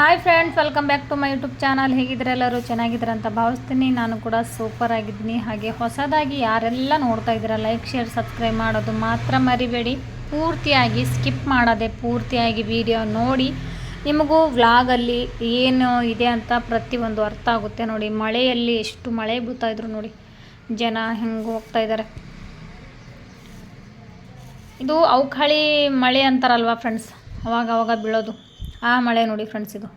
Hi friends welcome back to my YouTube channel ಹೇಗಿದ್ರೆ ಎಲ್ಲರೂ? ಚೆನ್ನಾಗಿದ್ದಾರೆ ಅಂತ ಭಾವಿಸ್ತೀನಿ. ನಾನು ಕೂಡ ಸೂಪರ್ ಆಗಿದ್ದೀನಿ. ಹಾಗೆ ಹೊಸದಾಗಿ ಯಾರೆಲ್ಲ ನೋಡ್ತಾ ಇದ್ದೀರಾ ಲೈಕ್ ಶೇರ್ ಸಬ್ಸ್ಕ್ರೈಬ್ ಮಾಡೋದು ಮಾತ್ರ ಮರಿಬೇಡಿ. ಪೂರ್ತಿಯಾಗಿ ಸ್ಕಿಪ್ ಮಾಡೋದೆ ಪೂರ್ತಿಯಾಗಿ ವಿಡಿಯೋ ನೋಡಿ. ನಿಮಗೂ ವ್ಲಾಗಲ್ಲಿ ಏನು ಇದೆ ಅಂತ ಪ್ರತಿಯೊಂದು ಅರ್ಥ ಆಗುತ್ತೆ ನೋಡಿ. ಮಳೆಯಲ್ಲಿ ಎಷ್ಟು ಮಳೆ ಬೀಳ್ತಾ ಇದ್ರು ನೋಡಿ. ಜನ ಹೆಂಗೆ ಹೋಗ್ತಾ ಇದ್ದಾರೆ. ಇದು ಅವಕಾಳಿ ಮಳೆ ಅಂತಾರಲ್ವಾ ಫ್ರೆಂಡ್ಸ್ ಅವಾಗ ಅವಾಗ ಬೀಳೋದು. ಆ ಮಳೆ ನೋಡಿ ಫ್ರೆಂಡ್ಸ್ ಇದು.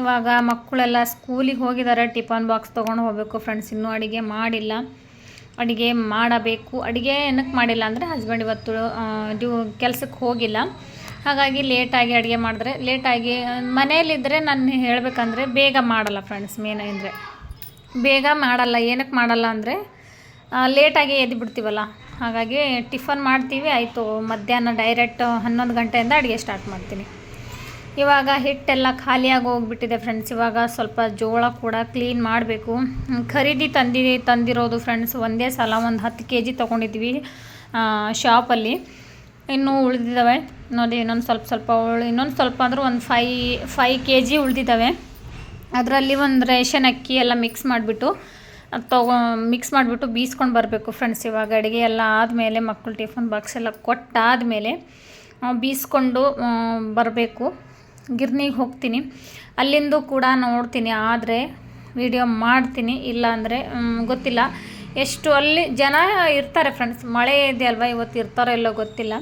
ಇವಾಗ ಮಕ್ಕಳೆಲ್ಲ ಸ್ಕೂಲಿಗೆ ಹೋಗಿದ್ದಾರೆ ಟಿಫನ್ ಬಾಕ್ಸ್ ತೊಗೊಂಡು ಹೋಗಬೇಕು ಫ್ರೆಂಡ್ಸ್ ಇನ್ನೂ ಅಡುಗೆ ಮಾಡಿಲ್ಲ. ಅಡುಗೆ ಮಾಡಬೇಕು. ಅಡುಗೆ ಏನಕ್ಕೆ ಮಾಡಿಲ್ಲ ಅಂದರೆ ಹಸ್ಬೆಂಡ್ ಇವತ್ತು ಡ್ಯೂ ಕೆಲಸಕ್ಕೆ ಹೋಗಿಲ್ಲ. ಹಾಗಾಗಿ ಲೇಟಾಗಿ ಅಡುಗೆ ಮಾಡಿದ್ರೆ ಲೇಟಾಗಿ ಮನೆಯಲ್ಲಿದ್ದರೆ ನಾನು ಹೇಳಬೇಕಂದ್ರೆ ಬೇಗ ಮಾಡಲ್ಲ ಫ್ರೆಂಡ್ಸ್ ಮೇನ್ ಅಂದರೆ. ಬೇಗ ಮಾಡಲ್ಲ, ಏನಕ್ಕೆ ಮಾಡಲ್ಲ ಅಂದರೆ ಲೇಟಾಗಿ ಎದ್ದು ಬಿಡ್ತೀವಲ್ಲ ಹಾಗಾಗಿ ಟಿಫನ್ ಮಾಡ್ತೀವಿ. ಆಯಿತು, ಮಧ್ಯಾಹ್ನ ಡೈರೆಕ್ಟ್ ಹನ್ನೊಂದು ಗಂಟೆಯಿಂದ ಅಡುಗೆ ಸ್ಟಾರ್ಟ್ ಮಾಡ್ತೀನಿ. ಇವಾಗ ಹಿಟ್ಟೆಲ್ಲ ಖಾಲಿಯಾಗಿ ಹೋಗ್ಬಿಟ್ಟಿದೆ ಫ್ರೆಂಡ್ಸ್ ಇವಾಗ ಸ್ವಲ್ಪ ಜೋಳ ಕೂಡ ಕ್ಲೀನ್ ಮಾಡಬೇಕು. ಖರೀದಿ ತಂದಿ, ತಂದಿರೋದು ಫ್ರೆಂಡ್ಸ್ ಒಂದೇ ಸಲ ಒಂದು ಹತ್ತು ಕೆ ಜಿ ತೊಗೊಂಡಿದ್ವಿ ಶಾಪಲ್ಲಿ ಇನ್ನೂ ಉಳಿದಿದ್ದಾವೆ. ನೋಡಿ, ಇನ್ನೊಂದು ಸ್ವಲ್ಪ ಸ್ವಲ್ಪ ಉಳಿ, ಇನ್ನೊಂದು ಸ್ವಲ್ಪ ಅಂದರೂ ಒಂದು ಫೈ ಫೈ ಕೆ ಜಿ ಉಳಿದಿದ್ದಾವೆ. ಅದರಲ್ಲಿ ಒಂದು ರೇಷನ್ ಅಕ್ಕಿ ಎಲ್ಲ ಮಿಕ್ಸ್ ಮಾಡಿಬಿಟ್ಟು ತಗೊ ಮಿಕ್ಸ್ ಮಾಡಿಬಿಟ್ಟು ಬೀಸ್ಕೊಂಡು ಬರಬೇಕು ಫ್ರೆಂಡ್ಸ್ ಇವಾಗ. ಅಡುಗೆ ಎಲ್ಲ ಆದಮೇಲೆ ಮಕ್ಕಳು ಟಿಫನ್ ಬಾಕ್ಸ್ ಎಲ್ಲ ಕೊಟ್ಟಾದಮೇಲೆ ಬೀಸ್ಕೊಂಡು ಬರಬೇಕು. ಗಿರ್ನಿಗೆ ಹೋಗ್ತೀನಿ. ಅಲ್ಲಿಂದು ಕೂಡ ನೋಡ್ತೀನಿ, ಆದರೆ ವಿಡಿಯೋ ಮಾಡ್ತೀನಿ. ಇಲ್ಲ ಅಂದರೆ ಗೊತ್ತಿಲ್ಲ. ಎಷ್ಟು ಅಲ್ಲಿ ಜನ ಇರ್ತಾರೆ ಫ್ರೆಂಡ್ಸ್ ಮಳೆ ಇದೆ ಅಲ್ವಾ, ಇವತ್ತು ಇರ್ತಾರೋ ಇಲ್ಲೋ ಗೊತ್ತಿಲ್ಲ.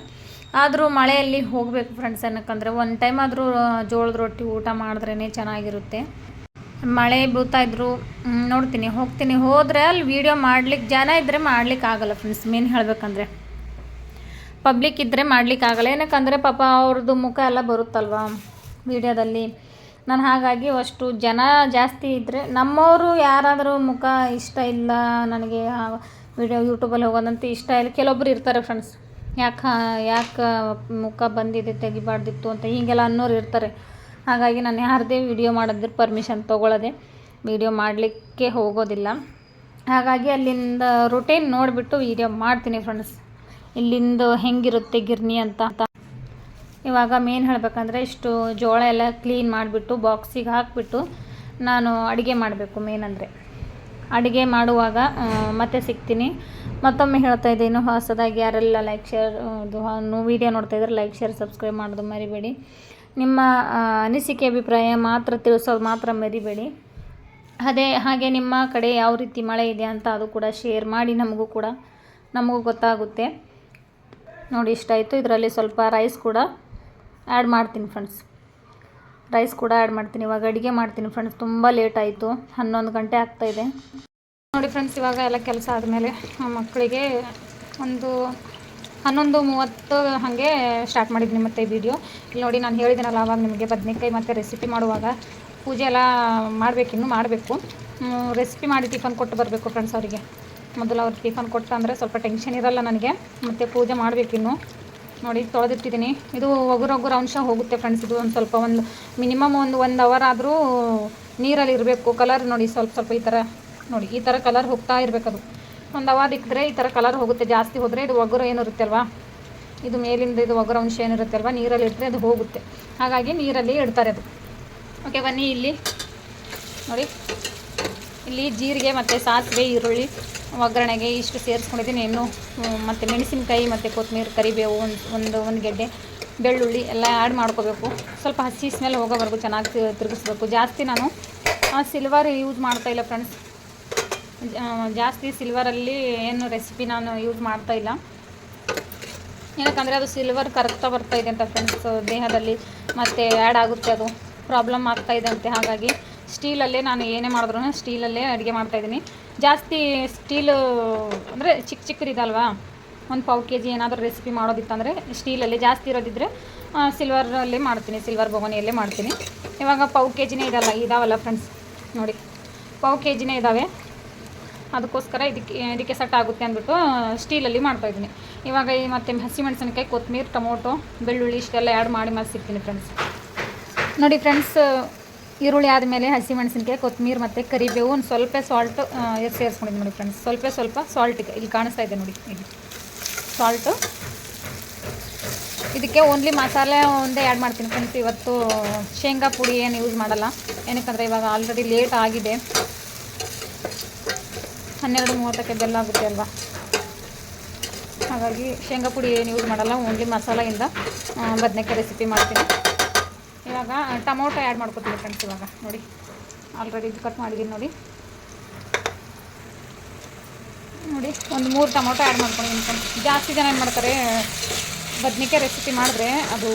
ಆದರೂ ಮಳೆಯಲ್ಲಿ ಹೋಗಬೇಕು ಫ್ರೆಂಡ್ಸ್ ಏನಕ್ಕಂದರೆ ಒಂದು ಟೈಮ್ ಆದರೂ ಜೋಳದ ರೊಟ್ಟಿ ಊಟ ಮಾಡಿದ್ರೇ ಚೆನ್ನಾಗಿರುತ್ತೆ. ಮಳೆ ಬೀಳ್ತಾ ಇದ್ರು ನೋಡ್ತೀನಿ, ಹೋಗ್ತೀನಿ. ಹೋದರೆ ಅಲ್ಲಿ ವೀಡಿಯೋ ಮಾಡ್ಲಿಕ್ಕೆ ಜನ ಇದ್ದರೆ ಮಾಡ್ಲಿಕ್ಕೆ ಆಗಲ್ಲ ಫ್ರೆಂಡ್ಸ್ ಮೇನ್ ಹೇಳ್ಬೇಕಂದ್ರೆ. ಪಬ್ಲಿಕ್ ಇದ್ದರೆ ಮಾಡ್ಲಿಕ್ಕೆ ಆಗಲ್ಲ. ಏನಕ್ಕಂದರೆ ಪಾಪ ಅವ್ರದ್ದು ಮುಖ ಎಲ್ಲ ಬರುತ್ತಲ್ವ ವೀಡಿಯೋದಲ್ಲಿ ನಾನು ಹಾಗಾಗಿ ಅಷ್ಟು ಜನ ಜಾಸ್ತಿ ಇದ್ದರೆ ನಮ್ಮವರು ಯಾರಾದರೂ ಮುಖ ಇಷ್ಟ ಇಲ್ಲ, ನನಗೆ ವಿಡಿಯೋ ಯೂಟ್ಯೂಬಲ್ಲಿ ಹೋಗೋದಂತ ಇಷ್ಟ ಇಲ್ಲ. ಕೆಲವೊಬ್ರು ಇರ್ತಾರೆ ಫ್ರೆಂಡ್ಸ್ ಯಾಕೆ ಯಾಕೆ ಮುಖ ಬಂದಿದೆ, ತೆಗಿಬಾರ್ದಿತ್ತು ಅಂತ, ಹೀಗೆಲ್ಲ ಅನ್ನೋರು ಇರ್ತಾರೆ. ಹಾಗಾಗಿ ನಾನು ಯಾರದೇ ವಿಡಿಯೋ ಮಾಡೋದ್ರ ಪರ್ಮಿಷನ್ ತೊಗೊಳ್ಳೋದೆ ವಿಡಿಯೋ ಮಾಡಲಿಕ್ಕೆ ಹೋಗೋದಿಲ್ಲ. ಹಾಗಾಗಿ ಅಲ್ಲಿಂದ ರುಟೀನ್ ನೋಡಿಬಿಟ್ಟು ವಿಡಿಯೋ ಮಾಡ್ತೀನಿ ಫ್ರೆಂಡ್ಸ್ ಇಲ್ಲಿಂದ ಹೆಂಗಿರುತ್ತೆ ಗಿರ್ನಿ ಅಂತ. ಇವಾಗ ಮೇನ್ ಹೇಳಬೇಕಂದ್ರೆ ಇಷ್ಟು ಜೋಳ ಎಲ್ಲ ಕ್ಲೀನ್ ಮಾಡಿಬಿಟ್ಟು ಬಾಕ್ಸಿಗೆ ಹಾಕಿಬಿಟ್ಟು ನಾನು ಅಡುಗೆ ಮಾಡಬೇಕು ಮೇನ್ ಅಂದರೆ. ಅಡುಗೆ ಮಾಡುವಾಗ ಮತ್ತೆ ಸಿಗ್ತೀನಿ. ಮತ್ತೊಮ್ಮೆ ಹೇಳ್ತಾ ಇದ್ದೀನಿ, ಹೊಸದಾಗಿ ಯಾರೆಲ್ಲ ಲೈಕ್ ಶೇರ್ ಇದು ವೀಡಿಯೋ ನೋಡ್ತಾ ಇದ್ರೆ ಲೈಕ್ ಶೇರ್ ಸಬ್ಸ್ಕ್ರೈಬ್ ಮಾಡೋದು ಮರಿಬೇಡಿ. ನಿಮ್ಮ ಅನಿಸಿಕೆ ಅಭಿಪ್ರಾಯ ಮಾತ್ರ ತಿಳಿಸೋದು ಮಾತ್ರ ಮರಿಬೇಡಿ. ಅದೇ ಹಾಗೆ ನಿಮ್ಮ ಕಡೆ ಯಾವ ರೀತಿ ಮಳೆ ಇದೆ ಅಂತ ಅದು ಕೂಡ ಶೇರ್ ಮಾಡಿ ನಮಗೂ ಕೂಡ, ನಮಗೂ ಗೊತ್ತಾಗುತ್ತೆ. ನೋಡಿ ಇಷ್ಟಾಯಿತು ಇದರಲ್ಲಿ ಸ್ವಲ್ಪ ರೈಸ್ ಕೂಡ ಆ್ಯಡ್ ಮಾಡ್ತೀನಿ ಫ್ರೆಂಡ್ಸ್ ರೈಸ್ ಕೂಡ ಆ್ಯಡ್ ಮಾಡ್ತೀನಿ. ಇವಾಗ ಅಡುಗೆ ಮಾಡ್ತೀನಿ ಫ್ರೆಂಡ್ಸ್ ತುಂಬ ಲೇಟ್ ಆಯಿತು. ಹನ್ನೊಂದು ಗಂಟೆ ಆಗ್ತಾಯಿದೆ ನೋಡಿ ಫ್ರೆಂಡ್ಸ್ ಇವಾಗ ಎಲ್ಲ ಕೆಲಸ ಆದಮೇಲೆ ಮಕ್ಕಳಿಗೆ ಒಂದು ಹನ್ನೊಂದು ಮೂವತ್ತು ಹಾಗೆ ಸ್ಟಾರ್ಟ್ ಮಾಡಿದ್ದೀನಿ ಮತ್ತೆ ವಿಡಿಯೋ ಇಲ್ಲಿ ನೋಡಿ ನಾನು ಹೇಳಿದ್ದೀನಲ್ಲ ಆವಾಗ ನಿಮಗೆ ಬದನೆಕಾಯಿ ಮತ್ತು ರೆಸಿಪಿ ಮಾಡುವಾಗ ಪೂಜೆ ಎಲ್ಲ ಮಾಡಬೇಕಿನ್ನು ಮಾಡಬೇಕು. ರೆಸಿಪಿ ಮಾಡಿ ಟಿಫನ್ ಕೊಟ್ಟು ಬರಬೇಕು ಫ್ರೆಂಡ್ಸ್ ಅವರಿಗೆ. ಮೊದಲು ಅವ್ರು ಟಿಫನ್ ಕೊಟ್ಟು ಅಂದರೆ ಸ್ವಲ್ಪ ಟೆನ್ಷನ್ ಇರಲ್ಲ ನನಗೆ. ಮತ್ತು ಪೂಜೆ ಮಾಡಬೇಕಿನ್ನು ನೋಡಿ ತೊಳೆದಿಟ್ಟಿದ್ದೀನಿ ಇದು ಒಗುರೊಗುರ ಅಂಶ ಹೋಗುತ್ತೆ ಫ್ರೆಂಡ್ಸ್ ಇದು ಒಂದು ಸ್ವಲ್ಪ ಒಂದು ಮಿನಿಮಮ್ ಒಂದು ಒಂದು ಅವರ್ ಆದರೂ ನೀರಲ್ಲಿ ಇರಬೇಕು. ಕಲರ್ ನೋಡಿ ಸ್ವಲ್ಪ ಸ್ವಲ್ಪ ಈ ಥರ ನೋಡಿ, ಈ ಥರ ಕಲರ್ ಹೋಗ್ತಾ ಇರಬೇಕದು. ಒಂದು ಅವಾದ ಇಕ್ಕಿದ್ರೆ ಈ ಥರ ಕಲರ್ ಹೋಗುತ್ತೆ, ಜಾಸ್ತಿ ಹೋದರೆ ಇದು ಒಗರು ಏನಿರುತ್ತೆ ಅಲ್ವಾ ಇದು ಮೇಲಿಂದ ಇದು ಒಗ್ಗರ ಅಂಶ ಏನಿರುತ್ತೆ ಅಲ್ವಾ ನೀರಲ್ಲಿ ಇಟ್ಟರೆ ಅದು ಹೋಗುತ್ತೆ. ಹಾಗಾಗಿ ನೀರಲ್ಲಿ ಇಡ್ತಾರೆ ಅದು. ಓಕೆ ಬನ್ನಿ ಇಲ್ಲಿ. ನೋಡಿ. ಇಲ್ಲಿ ಜೀರಿಗೆ ಮತ್ತು ಸಾಸಿವೆ, ಈರುಳ್ಳಿ, ಒಗ್ಗರಣೆಗೆ ಇಷ್ಟು ಸೇರಿಸ್ಕೊಂಡಿದ್ದೀನಿ. ಇನ್ನು ಮತ್ತು ಮೆಣಸಿನ್ಕಾಯಿ, ಮತ್ತು ಕೊತ್ತಂಬರಿ ಕರಿಬೇವು, ಒಂದು ಒಂದು ಒಂದು ಗೆಡ್ಡೆ, ಬೆಳ್ಳುಳ್ಳಿ ಎಲ್ಲ ಆ್ಯಡ್ ಮಾಡ್ಕೋಬೇಕು. ಸ್ವಲ್ಪ ಹಸಿ ಸ್ಮೆಲ್ ಹೋಗೋವರೆಗೂ ಚೆನ್ನಾಗಿ ತಿರುಗಿಸ್ಬೇಕು. ಜಾಸ್ತಿ ನಾನು ಸಿಲ್ವರ್ ಯೂಸ್ ಮಾಡ್ತಾಯಿಲ್ಲ ಫ್ರೆಂಡ್ಸ್ ಜಾಸ್ತಿ ಸಿಲ್ವರಲ್ಲಿ ಏನು ರೆಸಿಪಿ ನಾನು ಯೂಸ್ ಮಾಡ್ತಾ ಇಲ್ಲ. ಏನಕ್ಕಂದರೆ ಅದು ಸಿಲ್ವರ್ ಕರಗ್ತಾ ಬರ್ತಾ ಇದೆ ಅಂತ ಫ್ರೆಂಡ್ಸ್ ದೇಹದಲ್ಲಿ ಮತ್ತು ಆ್ಯಡ್ ಆಗುತ್ತೆ ಅದು. ಪ್ರಾಬ್ಲಮ್ ಆಗ್ತಾ ಇದೆ ಅಂತೆ, ಹಾಗಾಗಿ ಸ್ಟೀಲಲ್ಲೇ ನಾನು ಏನೇ ಮಾಡಿದ್ರು ಸ್ಟೀಲಲ್ಲೇ ಅಡುಗೆ ಮಾಡ್ತಾಯಿದ್ದೀನಿ ಜಾಸ್ತಿ ಸ್ಟೀಲು ಅಂದರೆ ಚಿಕ್ಕ ಚಿಕ್ಕದಿದಲ್ವಾ? ಒಂದು ಪಾವು ಕೆ ಜಿ ಏನಾದರೂ ರೆಸಿಪಿ ಮಾಡೋದಿತ್ತಂದರೆ ಸ್ಟೀಲಲ್ಲಿ ಜಾಸ್ತಿ ಇರೋದಿದ್ದರೆ ಸಿಲ್ವರಲ್ಲಿ ಮಾಡ್ತೀನಿ ಸಿಲ್ವರ್ ಬೊಗೋನಿಯಲ್ಲೇ ಮಾಡ್ತೀನಿ. ಇವಾಗ ಪಾವು ಕೆ ಜಿನೇ ಇದಲ್ಲ, ಇದಾವಲ್ಲ ಫ್ರೆಂಡ್ಸ್ ನೋಡಿ. ಪಾವು ಕೆ ಜಿನೇ ಇದ್ದಾವೆ ಅದಕ್ಕೋಸ್ಕರ ಇದಕ್ಕೆ ಇದಕ್ಕೆ ಸೆಟ್ ಆಗುತ್ತೆ ಅಂದ್ಬಿಟ್ಟು ಸ್ಟೀಲಲ್ಲಿ ಮಾಡ್ತಾಯಿದ್ದೀನಿ ಇವಾಗ ಈ ಮತ್ತು ಹಸಿಮೆಣಸಿನಕಾಯಿ ಕೊತ್ತಂಬರಿ, ಟೊಮೊಟೊ, ಬೆಳ್ಳುಳ್ಳಿ ಇಷ್ಟೆಲ್ಲ ಆ್ಯಡ್ ಮಾಡಿ ಸಿಗ್ತೀನಿ ಫ್ರೆಂಡ್ಸ್ ನೋಡಿ ಫ್ರೆಂಡ್ಸ್ ಈರುಳ್ಳಿ ಆದಮೇಲೆ ಹಸಿಮೆಣಸಿನಕಾಯಿ ಕೊತ್ತಂಬರಿ ಮತ್ತು ಕರಿಬೇವು ಒಂದು ಸ್ವಲ್ಪ ಸಾಲ್ಟ್ ಸೇರಿಸ್ಕೊಂಡಿದ್ದೀನಿ ನೋಡಿ ಫ್ರೆಂಡ್ಸ್ ಸ್ವಲ್ಪ ಸ್ವಲ್ಪ ಸಾಲ್ಟ್ ಇಲ್ಲಿ ಕಾಣಿಸ್ತಾ ಇದೆ ನೋಡಿ, ಇಲ್ಲಿ. ಸಾಲ್ಟು ಇದಕ್ಕೆ ಓನ್ಲಿ ಮಸಾಲೆ ಒಂದೇ ಆ್ಯಡ್ ಮಾಡ್ತೀನಿ ಫ್ರೆಂಡ್ಸ್ ಇವತ್ತು ಶೇಂಗಾ ಪುಡಿ ಏನು ಯೂಸ್ ಮಾಡಲ್ಲ. ಏನಕ್ಕಂದರೆ ಇವಾಗ ಆಲ್ರೆಡಿ ಲೇಟ್ ಆಗಿದೆ. ಹನ್ನೆರಡು ಮೂವತ್ತಕ್ಕೆ ಬೆಲ್ಲ ಆಗುತ್ತೆ ಅಲ್ವಾ? ಹಾಗಾಗಿ ಶೇಂಗಾ ಪುಡಿ ಏನು ಯೂಸ್ ಮಾಡಲ್ಲ ಓನ್ಲಿ ಮಸಾಲೆಯಿಂದ ಬದನೆಕಾಯಿ ರೆಸಿಪಿ ಮಾಡ್ತೀನಿ. ಇವಾಗ ಟೊಮೊಟೊ ಆ್ಯಡ್ ಮಾಡ್ಕೊತೀನಿ ಫ್ರೆಂಡ್ಸ್ ಇವಾಗ, ನೋಡಿ. ಆಲ್ರೆಡಿ ಇದು ಕಟ್ ಮಾಡಿದ್ದೀನಿ ನೋಡಿ. ನೋಡಿ, ಒಂದು ಮೂರು ಟೊಮೊಟೊ ಆ್ಯಡ್ ಫ್ರೆಂಡ್ಸ್ ಜಾಸ್ತಿ ಜನ ಏನು ಮಾಡ್ತಾರೆ, ಬದನೆಕಾಯಿ ರೆಸಿಪಿ ಮಾಡಿದ್ರೆ ಅದು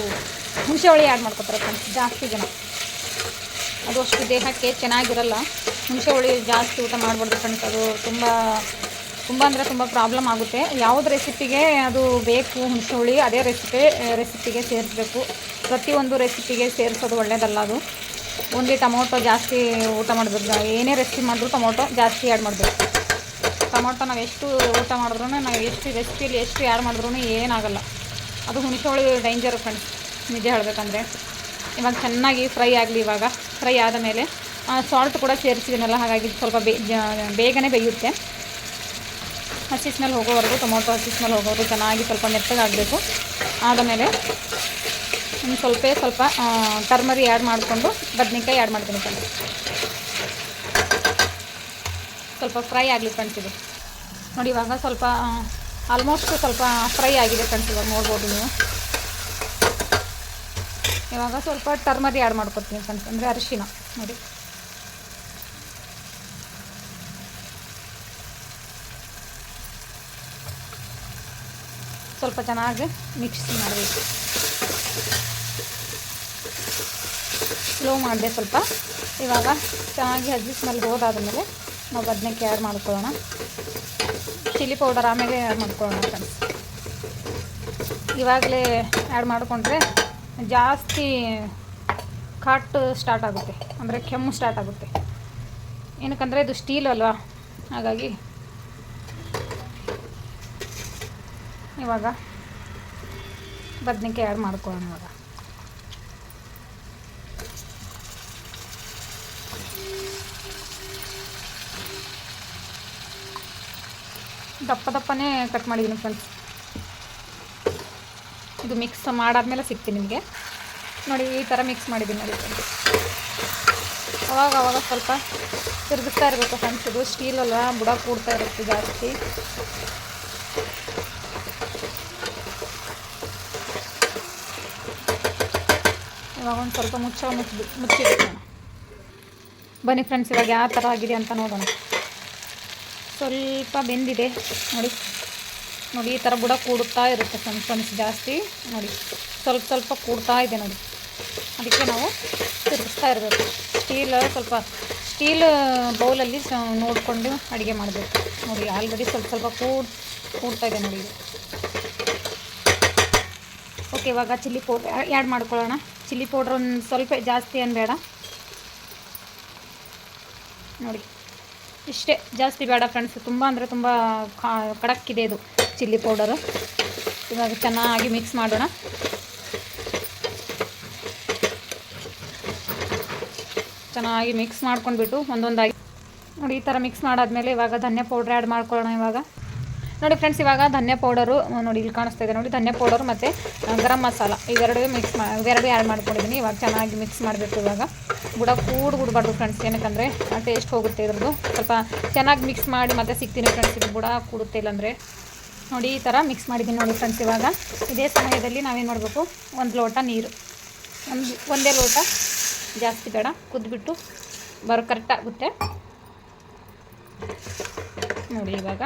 ಹುಣಸೆ ಹುಳಿ ಆ್ಯಡ್ ಮಾಡ್ಕೊತಾರೆ ಫ್ರೆಂಡ್ಸ್ ಜಾಸ್ತಿ ಜನ. ಅದು ಅಷ್ಟು ದೇಹಕ್ಕೆ ಚೆನ್ನಾಗಿರಲ್ಲ. ಹುಣಸೆ ಹುಳಿ ಜಾಸ್ತಿ ಊಟ ಮಾಡಬಾರ್ದು ಫ್ರೆಂಡ್ಸ್ ಅದು ತುಂಬ ತುಂಬ ಅಂದರೆ ತುಂಬ ಪ್ರಾಬ್ಲಮ್ ಆಗುತ್ತೆ. ಯಾವ್ದು ರೆಸಿಪಿಗೆ ಅದು ಬೇಕು ಹುಣಸೆ ಹುಳಿ, ಅದೇ ರೆಸಿಪಿ ರೆಸಿಪಿಗೆ ಸೇರಿಸ್ಬೇಕು. ಪ್ರತಿಯೊಂದು ರೆಸಿಪಿಗೆ ಸೇರಿಸೋದು ಒಳ್ಳೆಯದಲ್ಲ ಅದು. ಓನ್ಲಿ ಟೊಮೊಟೊ ಜಾಸ್ತಿ ಊಟ ಮಾಡಬೇಕು. ಏನೇ ರೆಸಿಪಿ ಮಾಡಿದ್ರು ಟೊಮೊಟೊ ಜಾಸ್ತಿ ಆ್ಯಡ್ ಮಾಡಬೇಕು. ಟೊಮೊಟೊ ನಾವು ಎಷ್ಟು ಊಟ ಮಾಡಿದ್ರೂ ನಾವು ಎಷ್ಟು ರೆಸಿಪಿಯಲ್ಲಿ ಎಷ್ಟು ಆ್ಯಡ್ ಮಾಡಿದ್ರೂ ಏನಾಗಲ್ಲ. ಅದು ಹುಣಸೆ ಹುಳಿ ಡೇಂಜರ್ ಫ್ರೆಂಡ್ಸ್ ನಿಜ ಹೇಳಬೇಕಂದ್ರೆ. ಇವಾಗ ಚೆನ್ನಾಗಿ ಫ್ರೈ ಆಗಲಿ ಇವಾಗ. ಫ್ರೈ ಆದ ಮೇಲೆ ಸಾಲ್ಟ್ ಕೂಡ ಸೇರಿಸಿದ್ದೀನಲ್ಲ ಹಾಗಾಗಿ ಸ್ವಲ್ಪ ಬೇಗನೆ ಬೇಯುತ್ತೆ. ಹಸಿ ಸ್ಮೆಲ್ ಹೋಗೋವರೆಗೂ, ಟೊಮೊಟೊ ಹಸಿ ಸ್ಮೆಲ್ ಹೋಗೋವರೆಗೂ ಚೆನ್ನಾಗಿ ಸ್ವಲ್ಪ ಮೆತ್ತಗಾಗಬೇಕು ಆದಮೇಲೆ ಒಂದು ಸ್ವಲ್ಪ ಸ್ವಲ್ಪ ಟರ್ಮರಿ ಆ್ಯಡ್ ಮಾಡಿಕೊಂಡು, ಬದನೆಕಾಯಿ ಆ್ಯಡ್ ಮಾಡ್ತೀನಿ ಫ್ರೆಂಡ್ಸ್. ಸ್ವಲ್ಪ ಫ್ರೈ ಆಗಲಿ ಫ್ರೆಂಡ್ಸ್ ಇದು. ನೋಡಿ, ಇವಾಗ ಸ್ವಲ್ಪ ಆಲ್ಮೋಸ್ಟ್ ಸ್ವಲ್ಪ ಫ್ರೈ ಆಗಿದೆ ಫ್ರೆಂಡ್ಸ್ ಇವಾಗ ನೋಡ್ಬೋದು ನೀವು. ಇವಾಗ ಸ್ವಲ್ಪ ಟರ್ಮರಿ ಆ್ಯಡ್ ಮಾಡ್ಕೊತೀನಿ ಅಂದರೆ ಅರಿಶಿನ, ನೋಡಿ. ಸ್ವಲ್ಪ ಚೆನ್ನಾಗಿ ಮಿಕ್ಸ್ ಮಾಡಬೇಕು. ಸ್ಲೋ ಮಾಡಿದೆ ಸ್ವಲ್ಪ. ಇವಾಗ ಚೆನ್ನಾಗಿ ಅಜ್ಜಿ ಸ್ಮೆಲ್ ಹೋದಾದ್ಮೇಲೆ ನಾವು ಬದನೆಕಾಯಿ ಆ್ಯಡ್ ಮಾಡ್ಕೊಳ್ಳೋಣ. ಚಿಲ್ಲಿ ಪೌಡರ್ ಆಮೇಲೆ ಆ್ಯಡ್ ಮಾಡ್ಕೊಳ್ಳೋಣ ಫ್ರೆಂಡ್ಸ್ ಇವಾಗಲೇ ಆ್ಯಡ್ ಮಾಡಿಕೊಂಡ್ರೆ ಜಾಸ್ತಿ ಕಾಟ್ ಸ್ಟಾರ್ಟ್ ಆಗುತ್ತೆ. ಅಂದರೆ ಕೆಮ್ಮು ಸ್ಟಾರ್ಟ್ ಆಗುತ್ತೆ. ಏನಕ್ಕಂದರೆ ಇದು ಸ್ಟೀಲ್ ಅಲ್ವಾ? ಹಾಗಾಗಿ ಇವಾಗ ಬದನೆಕಾಯಿ ಆ್ಯಡ್ ಮಾಡ್ಕೊಳ್ಳೋಣ ಇವಾಗ. ದಪ್ಪ ದಪ್ಪನೇ ಕಟ್ ಮಾಡಿದ್ದೀನಿ ಫ್ರೆಂಡ್ಸ್ ಇದು ಮಿಕ್ಸ್ ಮಾಡಾದ್ಮೇಲೆ ಸಿಗ್ತೀನಿ ನಿಮಗೆ. ನೋಡಿ, ಈ ಥರ ಮಿಕ್ಸ್ ಮಾಡಿದ್ದೀನಿ ನೋಡಿ. ಅವಾಗ ಅವಾಗ ಸ್ವಲ್ಪ ತಿರುಗಿಸ್ತಾ ಇರಬೇಕು ಸ್ಟೀಲ್ ಅಲ್ಲ, ಬುಡ ಕೂಡ್ತಾ ಇರುತ್ತೆ ಜಾಸ್ತಿ. ಇವಾಗ ಒಂದು ಸ್ವಲ್ಪ ಮುಚ್ಚ ಮುಚ್ಚಿ ಮುಚ್ಚಿಡ್ತೀನಿ ಬನ್ನಿ ಫ್ರೆಂಡ್ಸ್ ಇವಾಗ ಯಾವ ಥರ ಆಗಿದೆ ಅಂತ ನೋಡೋಣ. ಸ್ವಲ್ಪ ಬೆಂದಿದೆ. ನೋಡಿ. ನೋಡಿ, ಈ ಥರ ಬುಡ ಕೂಡುತ್ತಾ ಇರುತ್ತೆ ಸಣ್ಣ ಸಣ್ಣ ಜಾಸ್ತಿ. ನೋಡಿ, ಸ್ವಲ್ಪ ಸ್ವಲ್ಪ ಕೂಡ್ತಾ ಇದೆ ನೋಡಿ. ಅದಕ್ಕೆ ನಾವು ತಿರುಗಿಸ್ತಾ ಇರಬೇಕು. ಸ್ಟೀಲ್, ಸ್ವಲ್ಪ ಸ್ಟೀಲ್ ಬೌಲಲ್ಲಿ ನೋಡಿಕೊಂಡು ಅಡುಗೆ ಮಾಡಬೇಕು. ನೋಡಿ, ಆಲ್ರೆಡಿ ಸ್ವಲ್ಪ ಸ್ವಲ್ಪ ಕೂಡ್, ಕೂಡ್ತಾ ಇದೆ ನೋಡಿ ಓಕೆ, ಇವಾಗ ಚಿಲ್ಲಿ ಪೌಡ್ರ್ ಆ್ಯಡ್ ಮಾಡ್ಕೊಳ್ಳೋಣ. ಚಿಲ್ಲಿ ಪೌಡ್ರ್ ಒಂದು ಸ್ವಲ್ಪ ಜಾಸ್ತಿ ಏನು ಬೇಡ. ನೋಡಿ, ಇಷ್ಟೇ. ಜಾಸ್ತಿ ಬೇಡ ಫ್ರೆಂಡ್ಸ್, ತುಂಬ ಅಂದರೆ ತುಂಬ ಕಡಕ್ಕಿದೆ ಇದು. Chilli powder. ಇವಾಗ ಚೆನ್ನಾಗಿ ಮಿಕ್ಸ್ ಮಾಡೋಣ. ಚೆನ್ನಾಗಿ ಮಿಕ್ಸ್ ಮಾಡ್ಕೊಂಡ್ಬಿಟ್ಟು ಒಂದೊಂದಾಗಿ. ನೋಡಿ, ಈ ಥರ ಮಿಕ್ಸ್ ಮಾಡಾದ್ಮೇಲೆ ಇವಾಗ ಧನ್ಯ ಪೌಡ್ರ್ ಆ್ಯಡ್ ಮಾಡ್ಕೊಳ್ಳೋಣ ಇವಾಗ. ನೋಡಿ ಫ್ರೆಂಡ್ಸ್ ಇವಾಗ ಧನ್ಯ ಪೌಡರು, ನೋಡಿ ಇಲ್ಲಿ ಕಾಣಿಸ್ತಾ ಇದೆ ನೋಡಿ, ಧನ್ಯ ಪೌಡರ್ ಮತ್ತು ಗರಂ ಮಸಾಲ. ಇವೆರಡು ಮಿಕ್ಸ್ ಮಾ, ಇವೆರಡು ಆ್ಯಡ್ ಮಾಡ್ಕೊಂಡಿದ್ದೀನಿ. ಇವಾಗ ಚೆನ್ನಾಗಿ ಮಿಕ್ಸ್ ಮಾಡಬೇಕು ಇವಾಗ. ಬುಡ ಕೂಡ್ ಬಿಡಬಾರ್ದು ಫ್ರೆಂಡ್ಸ್ ಏನಕ್ಕಂದರೆ ಟೇಸ್ಟ್ ಹೋಗುತ್ತೆ ಇದ್ರದ್ದು. ಸ್ವಲ್ಪ ಚೆನ್ನಾಗಿ ಮಿಕ್ಸ್ ಮಾಡಿ ಮತ್ತೆ ಸಿಗ್ತೀನಿ ಫ್ರೆಂಡ್ಸ್ ಇದು ಬುಡ ಕೂಡುತ್ತೆ ಇಲ್ಲಾಂದರೆ. ನೋಡಿ, ಈ ಥರ ಮಿಕ್ಸ್ ಮಾಡಿದ್ದೀನಿ ನೋಡಿ ಫ್ರೆಂಡ್ಸ್ ಇವಾಗ. ಇದೇ ಸಮಯದಲ್ಲಿ ನಾವೇನು ಮಾಡಬೇಕು? ಒಂದು ಲೋಟ ನೀರು. ಒಂದು, ಒಂದೇ ಲೋಟ ಜಾಸ್ತಿ ಬೇಡ. ಕುದ್ಬಿಟ್ಟು ಬರೋ ಕರೆಕ್ಟ್ ಆಗುತ್ತೆ. ನೋಡಿ ಇವಾಗ.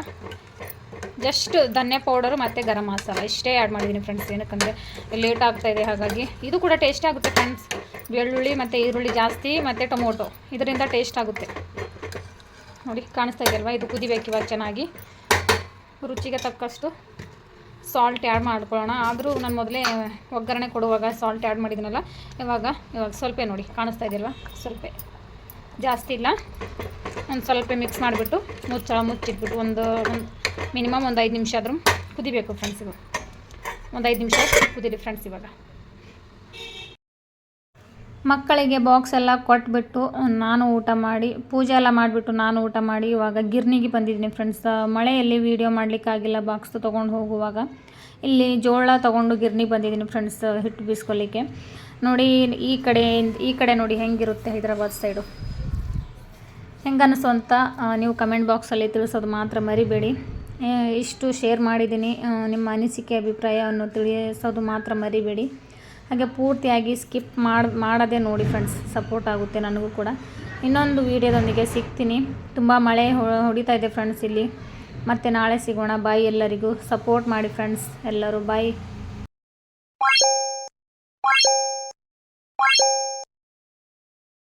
ಜಸ್ಟ್ ಧನ್ಯ ಪೌಡರು ಮತ್ತು ಗರಂ ಮಸಾಲ. ಇಷ್ಟೇ ಆ್ಯಡ್ ಮಾಡಿದ್ದೀನಿ ಫ್ರೆಂಡ್ಸ್ ಏನಕ್ಕಂದರೆ ಲೇಟ್ ಆಗ್ತಾಯಿದೆ ಹಾಗಾಗಿ ಇದು ಕೂಡ ಟೇಸ್ಟ್ ಆಗುತ್ತೆ ಫ್ರೆಂಡ್ಸ್ ಬೆಳ್ಳುಳ್ಳಿ ಮತ್ತು ಈರುಳ್ಳಿ ಜಾಸ್ತಿ, ಮತ್ತು ಟೊಮೊಟೊ. ಇದರಿಂದ ಟೇಸ್ಟ್ ಆಗುತ್ತೆ. ನೋಡಿ, ಕಾಣಿಸ್ತಾ ಇದೆಯಲ್ವಾ ಇದು ಕುದಿಬೇಕು ಇವಾಗ ಚೆನ್ನಾಗಿ. ರುಚಿಗೆ ತಕ್ಕಷ್ಟು ಸಾಲ್ಟ್ ಆ್ಯಡ್ ಮಾಡ್ಕೊಳ್ಳೋಣ. ಆದರೂ ನಾನು ಮೊದಲೇ ಒಗ್ಗರಣೆ ಕೊಡುವಾಗ ಸಾಲ್ಟ್ ಆ್ಯಡ್ ಮಾಡಿದ್ದೀನಲ್ಲ ಇವಾಗ ಇವಾಗ ಸ್ವಲ್ಪ ನೋಡಿ, ಕಾಣಿಸ್ತಾ ಇದೆಯಲ್ವ? ಸ್ವಲ್ಪ. ಜಾಸ್ತಿ ಇಲ್ಲ. ಒಂದು ಸ್ವಲ್ಪ ಮಿಕ್ಸ್ ಮಾಡಿಬಿಟ್ಟು ಮುಚ್ಚಳ ಮುಚ್ಚಿಟ್ಬಿಟ್ಟು ಒಂದು ಒಂದು ಮಿನಿಮಮ್ ಒಂದು ಐದು ನಿಮಿಷ ಆದರೂ ಕುದಿಬೇಕು ಫ್ರೆಂಡ್ಸ್ ಇವಾಗ. ಒಂದು ಐದು ನಿಮಿಷ ಕುದಿರಿ ಫ್ರೆಂಡ್ಸ್ ಇವಾಗ. ಮಕ್ಕಳಿಗೆ ಬಾಕ್ಸ್ ಎಲ್ಲ ಕೊಟ್ಬಿಟ್ಟು, ನಾನು ಊಟ ಮಾಡಿ, ಪೂಜೆ ಎಲ್ಲ ಮಾಡಿಬಿಟ್ಟು ನಾನು ಊಟ ಮಾಡಿ, ಇವಾಗ ಗಿರ್ನಿಗೆ ಬಂದಿದ್ದೀನಿ ಫ್ರೆಂಡ್ಸ್ ಮಳೆಯಲ್ಲಿ ವೀಡಿಯೋ ಮಾಡಲಿಕ್ಕಾಗಿಲ್ಲ ಬಾಕ್ಸ್ ತೊಗೊಂಡು ಹೋಗುವಾಗ. ಇಲ್ಲಿ ಜೋಳ ತೊಗೊಂಡು ಗಿರ್ನಿಗೆ ಬಂದಿದ್ದೀನಿ ಫ್ರೆಂಡ್ಸ್ ಹಿಟ್ಟು ಬೀಸ್ಕೊಲಿಕ್ಕೆ ನೋಡಿ, ಈ ಕಡೆ ಈ ಕಡೆ ನೋಡಿ ಹೆಂಗಿರುತ್ತೆ ಹೈದ್ರಾಬಾದ್ ಸೈಡು ಹೆಂಗೆ ಅನಿಸು ಅಂತ ನೀವು ಕಮೆಂಟ್ ಬಾಕ್ಸಲ್ಲಿ ತಿಳಿಸೋದು ಮಾತ್ರ ಮರಿಬೇಡಿ. ಇಷ್ಟು ಶೇರ್ ಮಾಡಿದ್ದೀನಿ ನಿಮ್ಮ ಅನಿಸಿಕೆ ಅಭಿಪ್ರಾಯವನ್ನು ತಿಳಿಸೋದು ಮಾತ್ರ ಮರಿಬೇಡಿ. ಹಾಗೆ ಪೂರ್ತಿಯಾಗಿ ಸ್ಕಿಪ್ ಮಾಡಿ, ಮಾಡೋದೇ ನೋಡಿ ಫ್ರೆಂಡ್ಸ್ ಸಪೋರ್ಟ್ ಆಗುತ್ತೆ ನನಗೂ ಕೂಡ. ಇನ್ನೊಂದು ವೀಡಿಯೋದೊಂದಿಗೆ ಸಿಗ್ತೀನಿ. ತುಂಬ ಮಳೆ ಹೊಡಿತಾ ಇದೆ ಫ್ರೆಂಡ್ಸ್ ಇಲ್ಲಿ. ಮತ್ತು ನಾಳೆ ಸಿಗೋಣ. ಬಾಯ್ ಎಲ್ಲರಿಗೂ. ಸಪೋರ್ಟ್ ಮಾಡಿ ಫ್ರೆಂಡ್ಸ್ ಎಲ್ಲರೂ. ಬಾಯ್